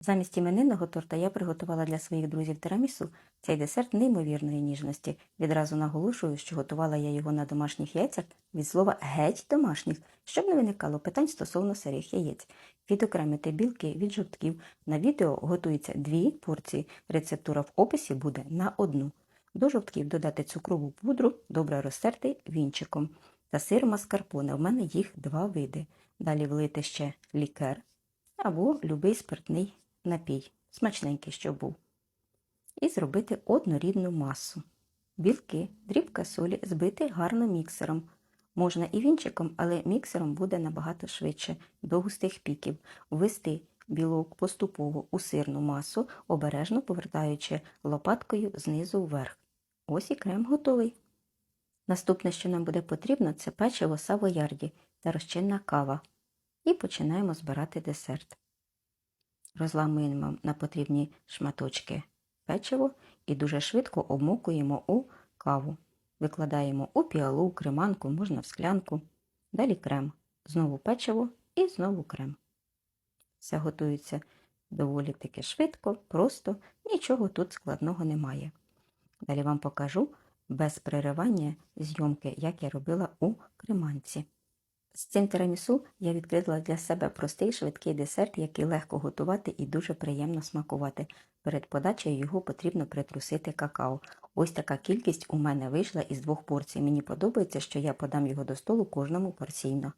Замість іменинного торта я приготувала для своїх друзів тирамісу цей десерт неймовірної ніжності. Відразу наголошую, що готувала я його на домашніх яйцях від слова геть домашніх, щоб не виникало питань стосовно сирих яєць. Відокремити білки від жовтків. На відео готується дві порції. Рецептура в описі буде на одну. До жовтків додати цукрову пудру, добре розтерти вінчиком. Та сир маскарпоне. В мене їх два види. Далі влити ще лікер або любий спиртний напій, смачненький, щоб був. І зробити однорідну масу. Білки, дрібка солі збити гарно міксером. Можна і вінчиком, але міксером буде набагато швидше, до густих піків. Ввести білок поступово у сирну масу, обережно повертаючи лопаткою знизу вверх. Ось і крем готовий. Наступне, що нам буде потрібно, це печиво савоярді та розчинна кава. І починаємо збирати десерт. Розламуємо на потрібні шматочки печиво і дуже швидко обмокуємо у каву. Викладаємо у піалу, креманку, можна в склянку. Далі крем. Знову печиво і знову крем. Все готується доволі таки швидко, просто, нічого тут складного немає. Далі вам покажу без переривання зйомки, як я робила у креманці. З цим тирамісу я відкрила для себе простий швидкий десерт, який легко готувати і дуже приємно смакувати. Перед подачею його потрібно притрусити какао. Ось така кількість у мене вийшла із двох порцій. Мені подобається, що я подам його до столу кожному порційно.